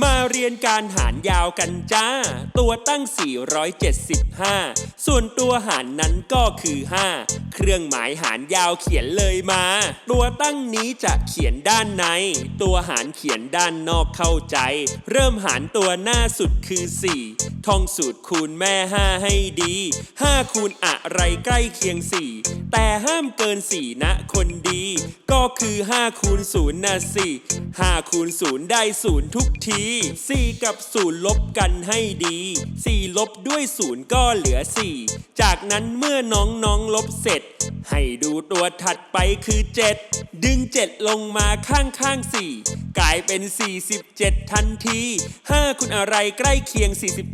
มาเรียนการหารยาวกันจ้า ตัวตั้ง 475 ส่วนตัวหารนั้นก็คือ 5 เครื่องหมายหารยาวเขียนเลยมา ตัวตั้งนี้จะเขียนด้านใน ตัวหารเขียนด้านนอกเข้าใจ เริ่มหารตัวหน้าสุดคือ 4 ท่องสูตรคูณแม่ 5 ให้ดี 5 คูณอะไรใกล้เคียง 4 แต่ห้ามเกิน 4 นะคนดี ก็คือ 5 คูณ0นะสิ 5คูณ0ได้ 0 ทุกที 4 กับ 0 ลบกันให้ดี 4 ลบด้วย 0 ก็เหลือ 4 จากนั้นเมื่อน้องน้องๆลบเสร็จ ให้ดูตัวถัดไปคือ 7 ดึง 7 ลงมาข้างข้าง4 กลายเป็น 47 ทันที 5 คุณอะไรใกล้เคียง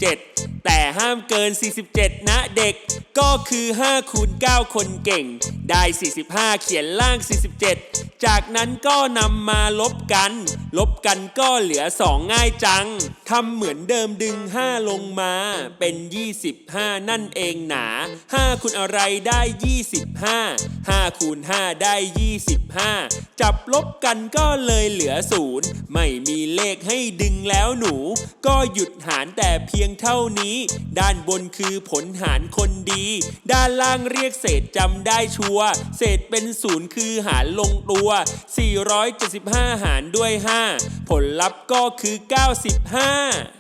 47 แต่ห้ามเกิน 47 นะเด็ก ก็คือ5คูณ9คนเก่ง ได้ 45 เขียนล่าง 47 จากนั้นก็นำมาลบกัน ลบกันก็เหลือ 2 ง่ายจังทำเหมือนเดิมดึง 5 ลงมา เป็น 25 นั่นเองหนา 5คูณอะไรได้ 25 5คูณ5ได้ 25 จับลบกันก็เลยเหลือ 0 ไม่มีเลขให้ดึงแล้วหนู ก็หยุดหารแต่เพียงเท่านี้ ด้านบนคือผลหารคนดี ด้านล่างเรียกเศษจำได้ชัว เศษเป็นศูนย์คือหารลงตัว 475 หารด้วย 5 ผลลัพธ์ก็คือ 95